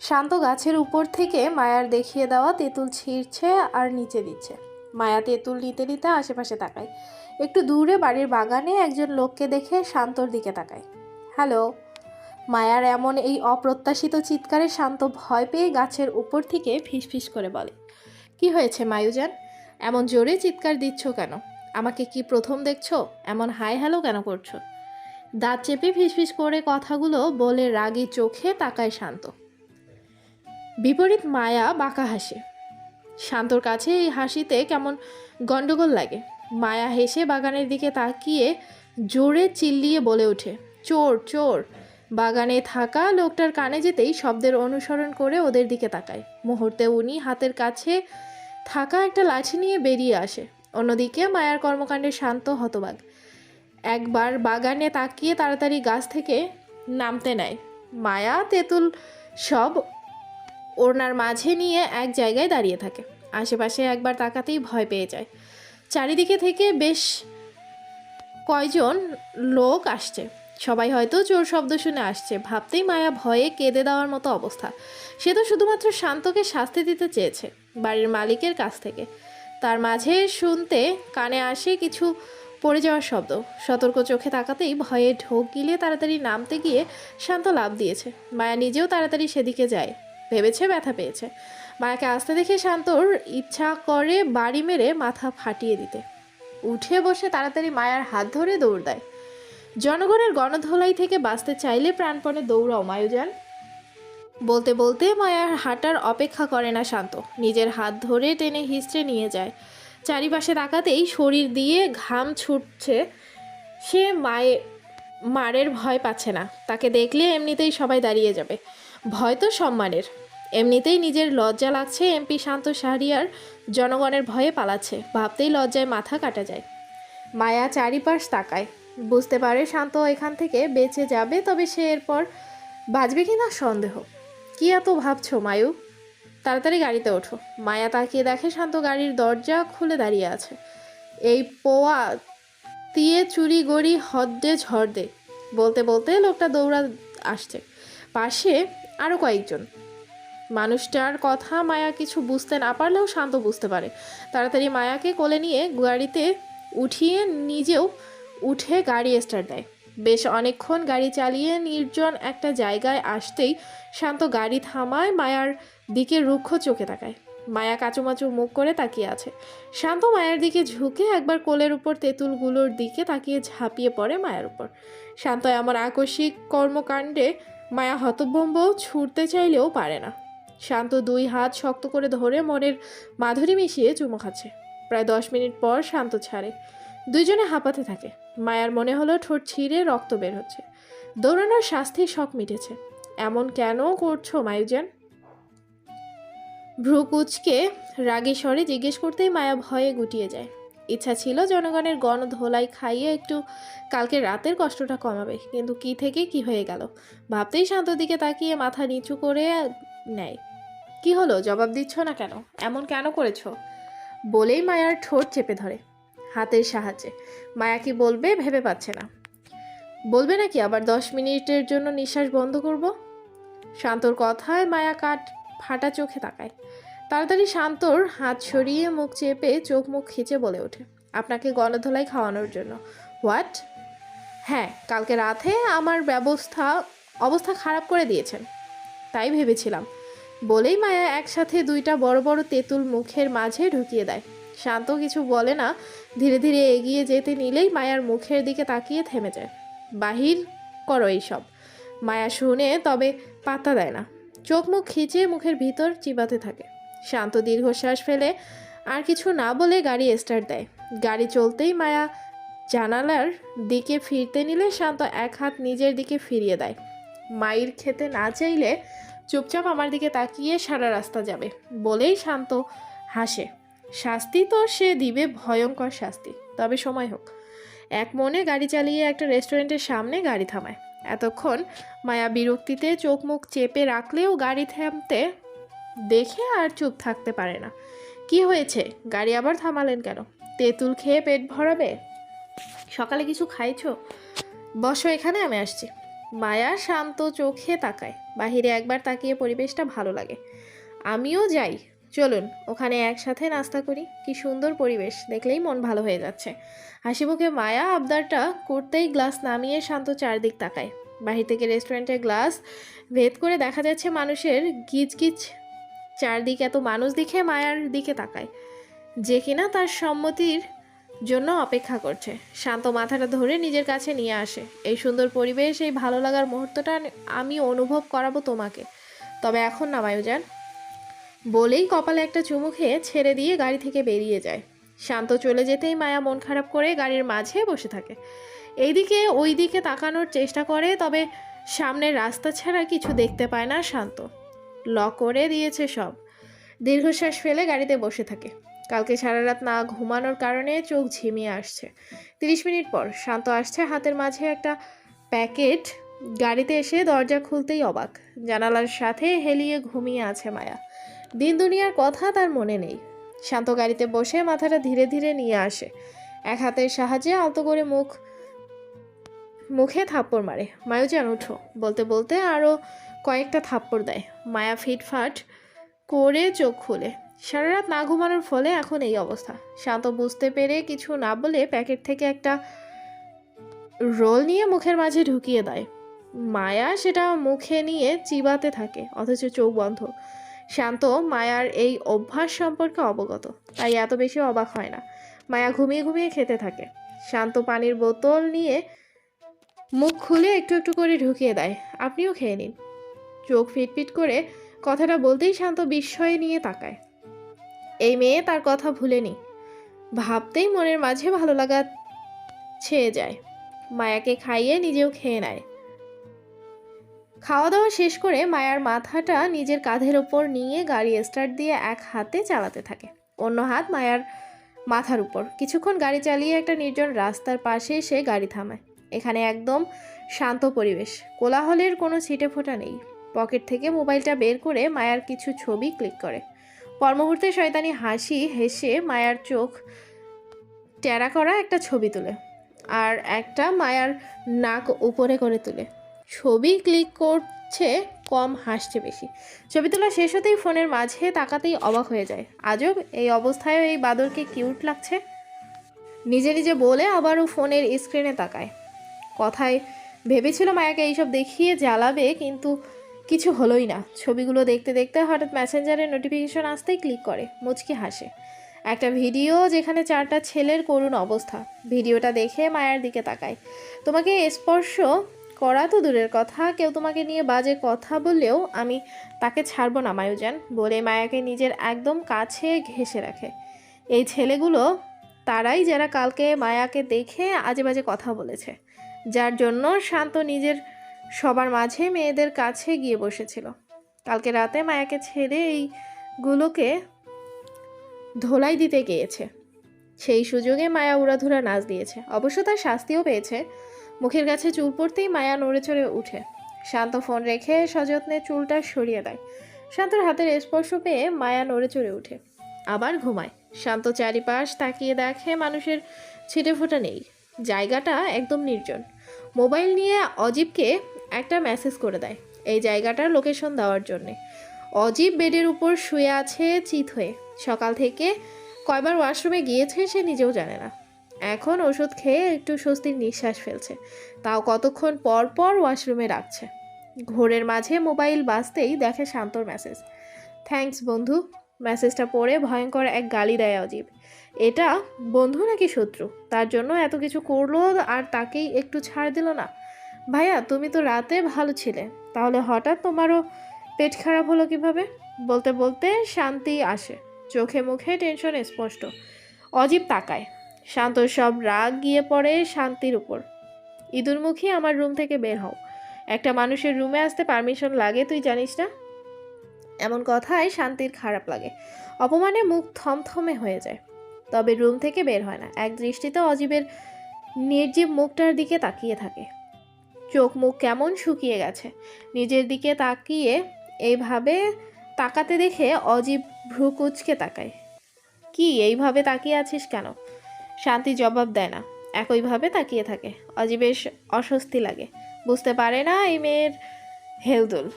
শান্ত গাছের উপর থেকে মায়ার দেখিয়ে দেওয়া তেঁতুল ছিঁড়ছে আর নিচে দিচ্ছে। মায়া তেঁতুল নিতে নিতে আশেপাশে তাকায়। একটু দূরে বাড়ির বাগানে একজন লোককে দেখে শান্তর দিকে তাকায়। হ্যালো? মায়ার এমন এই অপ্রত্যাশিত চিৎকারে শান্ত ভয় পেয়ে গাছের উপর থেকে ফিসফিস করে বলে, কি হয়েছে মায়ুজান? এমন জোরে চিৎকার দিচ্ছ কেন? আমাকে কি প্রথম দেখছ? এমন হাই হ্যালো কেন করছ? দাঁত চেপে ফিসফিস করে কথাগুলো বলে রাগী চোখে তাকায় শান্ত। বিপরীত মায়া বাঁকা হাসে। শান্তর কাছে এই হাসিতে কেমন গন্ডগোল লাগে। মায়া হেসে বাগানের দিকে তাকিয়ে জোরে চিল্লিয়ে বলে ওঠে, চোর চোর। বাগানে থাকা লোকটার কানে যেতেই শব্দের অনুসরণ করে ওদের দিকে তাকায়। মুহূর্তে উনি হাতের কাছে থাকা একটা লাঠি নিয়ে বেরিয়ে আসে। অন্যদিকে মায়ার কর্মকাণ্ডে শান্ত হতবাগ একবার বাগানে তাকিয়ে তাড়াতাড়ি গাছ থেকে নামতে নেয়। মায়া, তেঁতুল সব ওড়নার মাঝে নিয়ে এক জায়গায় দাঁড়িয়ে থাকে। আশেপাশে একবার তাকাতেই ভয় পেয়ে যায়। চারিদিকে থেকে বেশ কয়জন লোক আসছে। সবাই হয়তো চোর শব্দ শুনে আসছে। ভাবতেই মায়া ভয়ে কেঁদে দেওয়ার মতো অবস্থা। সে তো শুধুমাত্র শান্তকে শাস্তি দিতে চেয়েছে, বাড়ির মালিকের কাছ থেকে। তার মাঝে শুনতে কানে আসে কিছু পড়ে যাওয়ার শব্দ। সতর্ক চোখে তাকাতেই ভয়ে ঢোক গিলে তাড়াতাড়ি নামতে গিয়ে শান্ত লাভ দিয়েছে। মায়া নিজেও তাড়াতাড়ি সেদিকে যায়। ভেবেছে, ব্যথা পেয়েছে। মায়াকে আসতে দেখে শান্তর ইচ্ছা করে বাড়ি মেরে মাথা ফাটিয়ে দিতে। উঠে বসে তাড়াতাড়ি মায়ার হাত ধরে দৌড় দেয়। জনগণের গণধোলাই থেকে বাঁচতে চাইলে প্রাণপণে দৌড়াও, মায়ুজান। বলতে বলতে মায়ার হাঁটার অপেক্ষা করে না শান্ত। নিজের হাত ধরে টেনে হিস্ট্রে নিয়ে যায়। চারিপাশে তাকাতেই শরীর দিয়ে ঘাম ছুটছে। সে মায়ে মারের ভয় পাচ্ছে না। তাকে দেখলে এমনিতেই সবাই দাঁড়িয়ে যাবে। ভয় তো সম্মানের। এমনিতেই নিজের লজ্জা লাগছে এমপি শান্ত শাহরিয়ার জনগণের ভয়ে পালাচ্ছে, ভাবতেই লজ্জায় মাথা কাটা যায়। মায়া চারিপাশ তাকায়। বুঝতে পারে শান্ত এখান থেকে বেঁচে যাবে, তবে সে এরপর বাঁচবে কি না সন্দেহ। কি এত ভাবছ মায়ু? তাড়াতাড়ি গাড়িতে ওঠো। মায়া তাকিয়ে দেখে শান্ত গাড়ির দরজা খুলে দাঁড়িয়ে আছে। এই পোয়া দিয়ে চুরি গড়ি হদ্দে ঝড়দে। বলতে বলতে লোকটা দৌড়া আসছে। পাশে আরও কয়েকজন। মানুষটার কথা মায়া কিছু বুঝতে না পারলেও শান্ত বুঝতে পারে। তাড়াতাড়ি মায়াকে কোলে নিয়ে গাড়িতে উঠিয়ে নিজেও উঠে গাড়ি স্টার্ট দেয়। বেশ অনেকক্ষণ গাড়ি চালিয়ে নির্জন একটা জায়গায় আসতেই শান্ত গাড়ি থামায় মায়ার দিকে রুক্ষ চোখে তাকায়। মায়া কাচুমাচু মুখ করে তাকিয়ে আছে। শান্ত মায়ের দিকে ঝুঁকে একবার কোলের উপর তেঁতুলগুলোর দিকে তাকিয়ে ঝাঁপিয়ে পড়ে মায়ের উপর। শান্ত এমন আকস্মিক কর্মকাণ্ডে মায়া হতভম্ব ছুটতে চাইলেও পারে না। শান্ত দুই হাত শক্ত করে ধরে মনের মাধুরী মিশিয়ে চুমো খাচ্ছে। প্রায় দশ মিনিট পর শান্ত ছাড়ে। দুইজনে হাঁপাতে থাকে। মায়ার মনে হলো ঠোঁট ছিঁড়ে রক্ত বের হচ্ছে। দৌড়ানোর শাস্তি শখ মিটেছে। এমন কেন করছ, মায়ুজান? ভ্রু কুচকে রাগী স্বরে জিজ্ঞেস করতেই মায়া ভয়ে গুটিয়ে যায়। ইচ্ছা ছিল জনগণের গণ ধোলাই খাইয়ে একটু কালকে রাতের কষ্টটা কমাবে। কিন্তু কি থেকে কি হয়ে গেল? ভাবতেই শান্ত দিকে তাকিয়ে মাথা নিচু করে নেয়। কি হলো? জবাব দিচ্ছ না কেন? এমন কেন করেছ? বলেই মায়ার ঠোঁট চেপে ধরে হাতের সাহায্যে। মায়া কি বলবে ভেবে পাচ্ছে না। বলবে নাকি আবার দশ মিনিটের জন্য নিঃশ্বাস বন্ধ করব? শান্তর কথায় মায়া কাঠ ফাটা চোখে তাকায়। তাড়াতাড়ি শান্তর হাত সরিয়ে মুখ চেপে চোখ মুখ খিচে বলে ওঠে, আপনাকে গণধোলাই খাওয়ানোর জন্য। হোয়াট হ্যাঁ কালকে রাতে আমার ব্যবস্থা, অবস্থা খারাপ করে দিয়েছেন, তাই ভেবেছিলাম। বলেই মায়া একসাথে দুইটা বড় বড় তেঁতুল মুখের মাঝে ঢুকিয়ে দেয়। শান্ত কিছু বলে না, ধীরে ধীরে এগিয়ে যেতে নিলেই মায়ার মুখের দিকে তাকিয়ে থেমে যায়। বাহির করো এইসব। মায়া শুনে তবে পাত্তা দেয় না। চোখ মুখ খিচে মুখের ভিতর চিবাতে থাকে। শান্ত দীর্ঘশ্বাস ফেলে আর কিছু না বলে গাড়ি স্টার্ট দেয়। গাড়ি চলতেই মায়া জানালার দিকে ফিরতে নিলে শান্ত এক হাত নিজের দিকে ফিরিয়ে দেয়। মায়ের খেতে না চাইলে চুপচাপ আমার দিকে তাকিয়ে সারা রাস্তা যাবে, বলেই শান্ত হাসে। শাস্তি তো সে দিবে, ভয়ঙ্কর শাস্তি। তবে সময় হোক। এক মনে গাড়ি চালিয়ে একটা রেস্টুরেন্টের সামনে গাড়ি থামায়। এতক্ষণ মায়া বিরক্তিতে চোখ মুখ চেপে রাখলেও গাড়ি থামতে দেখে আর চুপ থাকতে পারে না। কি হয়েছে? গাড়ি আবার থামালেন কেন? তেঁতুল খেয়ে পেট ভরাবে? সকালে কিছু খাইছো? বসো এখানে, আমি আসছি। মায়া শান্ত চোখে তাকায়। বাহিরে একবার তাকিয়ে পরিবেশটা ভালো লাগে। আমিও যাই। চলুন, ওখানে একসাথে নাস্তা করি। কি সুন্দর পরিবেশ, দেখলেই মন ভালো হয়ে যাচ্ছে। হাসিমুখে মায়া আবদারটা করতেই গ্লাস নামিয়ে শান্ত চারদিক তাকায়। বাহির থেকে রেস্টুরেন্টের গ্লাস ভেদ করে দেখা যাচ্ছে মানুষের গিজগিজ চারদিকে এত মানুষ দেখে মায়ার দিকে তাকায়, যে কিনা তার সম্মতির জন্য অপেক্ষা করছে। শান্ত মাথাটা ধরে নিজের কাছে নিয়ে আসে। এই সুন্দর পরিবেশ, এই ভালো লাগার মুহূর্তটা আমি অনুভব করাবো তোমাকে। তবে এখন না বায়ুযান বলেই কপালে একটা চুমু খেয়ে ছেড়ে দিয়ে গাড়ি থেকে বেরিয়ে যায়। শান্ত চলে যেতেই মায়া মন খারাপ করে গাড়ির মাঝে বসে থাকে। এইদিকে ওই দিকে তাকানোর চেষ্টা করে, তবে সামনের রাস্তা ছাড়া কিছু দেখতে পায় না শান্ত। লক করে দিয়েছে সব। দীর্ঘশ্বাস ফেলে গাড়িতে বসে থাকে। কালকে সারা রাত না ঘুমানোর কারণে চোখ ঝিমিয়ে আসছে। তিরিশ মিনিট পর শান্ত আসছে হাতের মাঝে একটা প্যাকেট। গাড়িতে এসে দরজা খুলতেই অবাক। জানালার সাথে হেলিয়ে ঘুমিয়ে আছে মায়া। দিন দুনিয়ার কথা তার মনে নেই। শান্ত গাড়িতে বসে মাথাটা ধীরে ধীরে নিয়ে আসে। এক হাতের সাহায্যে আলতো করে মুখ, মুখে থাপ্পড় মারে। মায়ুজান উঠো, বলতে বলতে আরও কয়েকটা থাপ্পড় দেয়। মায়া ফিটফাট করে চোখ খুলে। সারা রাত না ঘুমানোর ফলে এখন এই অবস্থা। শান্ত বুঝতে পেরে কিছু না বলে প্যাকেট থেকে একটা রোল নিয়ে মুখের মাঝে ঢুকিয়ে দেয়। মায়া সেটা মুখে নিয়ে চিবাতে থাকে, অথচ চোখ বন্ধ। শান্ত মায়ার এই অভ্যাস সম্পর্কে অবগত, তাই এত বেশি অবাক হয় না। মায়া ঘুমিয়ে ঘুমিয়ে খেতে থাকে। শান্ত পানির বোতল নিয়ে মুখ খুলে একটু একটু করে ঢুকিয়ে দেয়। আপনিও খেয়ে নিন। চোখ ফিটফিট করে কথাটা বলতেই শান্ত বিস্ময়ে নিয়ে তাকায়। এই মেয়ে তার কথা ভুলেনি। ভাবতেই মনের মাঝে ভালো লাগা ছেয়ে যায়। মায়াকে খাইয়ে নিজেও খেয়ে নেয়। খাওয়া দাওয়া শেষ করে মায়ার মাথাটা নিজের কাঁধের ওপর নিয়ে গাড়ি স্টার্ট দিয়ে এক হাতে চালাতে থাকে। অন্য হাত মায়ার মাথার উপর। কিছুক্ষণ গাড়ি চালিয়ে একটা নির্জন রাস্তার পাশে এসে গাড়ি থামায়। এখানে একদম শান্ত পরিবেশ। কোলাহলের কোনো ছিটে ফোঁটা নেই। পকেট থেকে মোবাইলটা বের করে মায়ার কিছু ছবি ক্লিক করে। পর মুহূর্তে শয়তানি হাসি হেসে মায়ার চোখ টেরা করা একটা ছবি তুলে আর একটা মায়ার নাক উপরে করে তুলে। ছবি ক্লিক করছে, কম হাসছে বেশি। ছবি তোলা শেষ হতেই ফোনের মাঝে তাকাতেই অবাক হয়ে যায়। আজব, এই অবস্থায় এই বাদরকে কিউট লাগছে। নিজে নিজে বলে আবারও ফোনের স্ক্রিনে তাকায়। কথায় ভেবেছিল মায়াকে এইসব দেখিয়ে জ্বালাবে, কিন্তু কিছু হলোই না। ছবিগুলো দেখতে দেখতে হঠাৎ মেসেঞ্জারের নোটিফিকেশন আসতেই ক্লিক করে। মুচকি হাসে। একটা ভিডিও যেখানে চারটা ছেলের করুণ অবস্থা। ভিডিওটা দেখে মায়ার দিকে তাকায়। তোমাকে স্পর্শ করা তো দূরের কথা, কেউ তোমাকে নিয়ে বাজে কথা বললেও আমি তাকে ছাড়বো না, মায়ুজান, বলে মায়াকে নিজের একদম কাছে ঘেঁষে রাখে। এই ছেলেগুলো, তারাই যারা কালকে মায়াকে দেখে আজে বাজে কথা বলেছে। যার জন্য শান্ত নিজের সবার মাঝে মেয়েদের কাছে গিয়ে বসেছিল। কালকে রাতে মায়াকে ছেড়ে এইগুলোকে ধোলাই দিতে গিয়েছে। সেই সুযোগে মায়া উড়াধুরা নাচ দিয়েছে। অবশ্য তার শাস্তিও পেয়েছে। মুখের কাছে চুল পড়তেই মায়া নড়ে চড়ে উঠে। শান্ত ফোন রেখে সযত্নে চুলটা সরিয়ে দেয়। শান্তর হাতের স্পর্শ পেয়ে মায়া নড়ে চড়ে উঠে। আবার ঘুমায়। শান্ত চারিপাশ তাকিয়ে দেখে মানুষের ছিটে ফোটা নেই। জায়গাটা একদম নির্জন। মোবাইল নিয়ে অজীবকে একটা মেসেজ করে দেয় এই জায়গাটার লোকেশন দেওয়ার জন্যে। অজীব বেডের উপর শুয়ে আছে চিত হয়ে। সকাল থেকে কয়বার ওয়াশরুমে গিয়েছে সে নিজেও জানে না। এখন ওষুধ খেয়ে একটু স্বস্তির নিঃশ্বাস ফেলছে। তাও কতক্ষণ পর পর ওয়াশরুমে রাখছে। ঘোরের মাঝে মোবাইল বাজতেই দেখে শান্তর মেসেজ থ্যাঙ্কস বন্ধু। মেসেজটা পড়ে ভয়ঙ্কর এক গালি দেয় অজীব। এটা বন্ধু নাকি শত্রু? তার জন্য এত কিছু করল আর তাকেই একটু ছাড় দিল না? ভাইয়া, তুমি তো রাতে ভালো ছিলে। তাহলে হঠাৎ তোমারও পেট খারাপ হলো কীভাবে? বলতে বলতে শান্তি আসে। চোখে মুখে টেনশন স্পষ্ট। অজীব তাকায়। শান্ত সব রাগ গিয়ে পড়ে শান্তির উপর। ইঁদুরমুখী আমার রুম থেকে বের হও। একটা মানুষের রুমে আসতে পারমিশন লাগে, তুই জানিস না? এমন কথায় শান্তির খারাপ লাগে। অপমানে মুখ থমথমে হয়ে যায়। তবে রুম থেকে বের হয় না। এক দৃষ্টিতে অজীবের নির্জীব মুখটার দিকে তাকিয়ে থাকে। চোখ মুখ কেমন শুকিয়ে গেছে। নিজের দিকে তাকিয়ে এইভাবে তাকাতে দেখে অজীব ভ্রু কুচকে তাকায়। কি, এইভাবে তাকিয়ে আছিস কেন? শান্তি জবাব দেয় না। একইভাবে তাকিয়ে থাকে। অজীবের অস্বস্তি লাগে। বুঝতে পারে না এই মেয়ের হেলদোল।